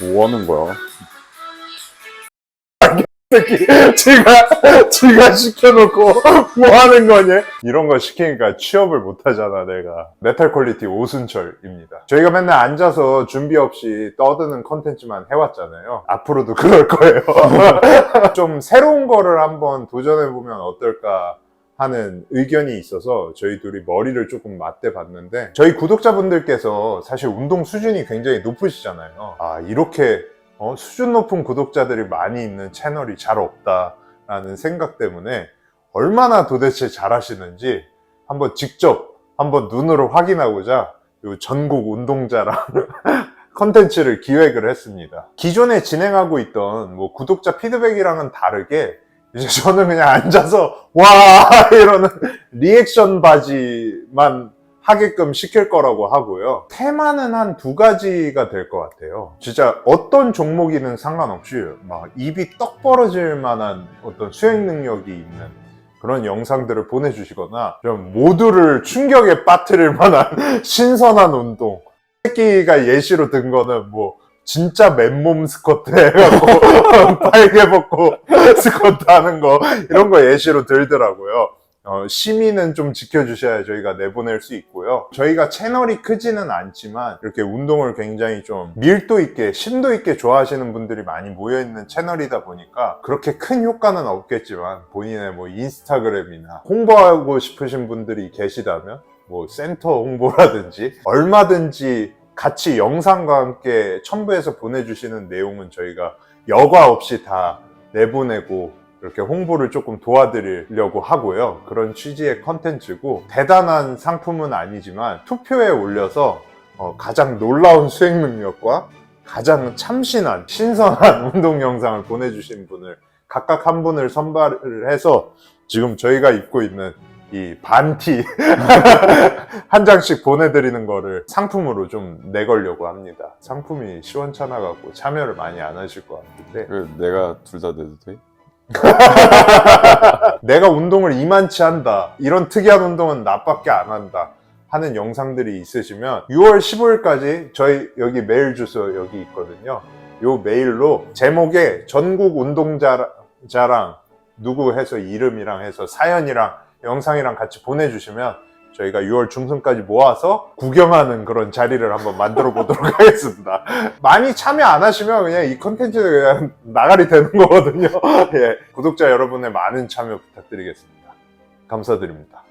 뭐 하는 거야? 새끼 지가 지가 시켜놓고 뭐 하는 거냐? 이런 거 시키니까 취업을 못 하잖아 내가. 메탈 퀄리티 오순철입니다. 저희가 맨날 앉아서 준비 없이 떠드는 컨텐츠만 해왔잖아요. 앞으로도 그럴 거예요. 좀 새로운 거를 한번 도전해 보면 어떨까? 하는 의견이 있어서 저희 둘이 머리를 조금 맞대 봤는데 저희 구독자분들께서 사실 운동 수준이 굉장히 높으시잖아요. 아 이렇게 어, 수준 높은 구독자들이 많이 있는 채널이 잘 없다라는 생각 때문에 얼마나 도대체 잘하시는지 한번 직접 한번 눈으로 확인하고자 요 전국 운동자랑 컨텐츠를 기획을 했습니다. 기존에 진행하고 있던 뭐 구독자 피드백이랑은 다르게 이제 저는 그냥 앉아서 와 이러는 리액션 바지만 하게끔 시킬 거라고 하고요. 테마는 한 두 가지가 될 것 같아요. 진짜 어떤 종목이든 상관없이 막 입이 떡 벌어질 만한 어떤 수행 능력이 있는 그런 영상들을 보내주시거나 좀 모두를 충격에 빠뜨릴 만한 신선한 운동. 새끼가 예시로 든 거는 뭐 진짜 맨몸 스쿼트 해갖고 빨개 벗고 스쿼트 하는 거 이런 거 예시로 들더라고요. 어, 시민은 좀 지켜주셔야 저희가 내보낼 수 있고요. 저희가 채널이 크지는 않지만 이렇게 운동을 굉장히 좀 밀도 있게, 심도 있게 좋아하시는 분들이 많이 모여있는 채널이다 보니까 그렇게 큰 효과는 없겠지만 본인의 뭐 인스타그램이나 홍보하고 싶으신 분들이 계시다면 뭐 센터 홍보라든지 얼마든지 같이 영상과 함께 첨부해서 보내주시는 내용은 저희가 여과 없이 다 내보내고 이렇게 홍보를 조금 도와드리려고 하고요. 그런 취지의 컨텐츠고 대단한 상품은 아니지만 투표에 올려서 어, 가장 놀라운 수행 능력과 가장 참신한 신선한 운동 영상을 보내주신 분을 각각 한 분을 선발을 해서 지금 저희가 입고 있는 이 반티 한 장씩 보내드리는 거를 상품으로 좀 내걸려고 합니다. 상품이 시원찮아갖고 참여를 많이 안 하실 것 같은데 그 내가 둘 다 내도 돼? 내가 운동을 이만치 한다. 이런 특이한 운동은 나밖에 안 한다. 하는 영상들이 있으시면 6월 15일까지 저희 여기 메일 주소 여기 있거든요. 요 메일로 제목에 전국 운동자랑 누구 해서 이름이랑 해서 사연이랑 영상이랑 같이 보내주시면 저희가 6월 중순까지 모아서 구경하는 그런 자리를 한번 만들어 보도록 하겠습니다. 많이 참여 안 하시면 그냥 이 컨텐츠는 그냥 나가리 되는 거거든요. 예, 구독자 여러분의 많은 참여 부탁드리겠습니다. 감사드립니다.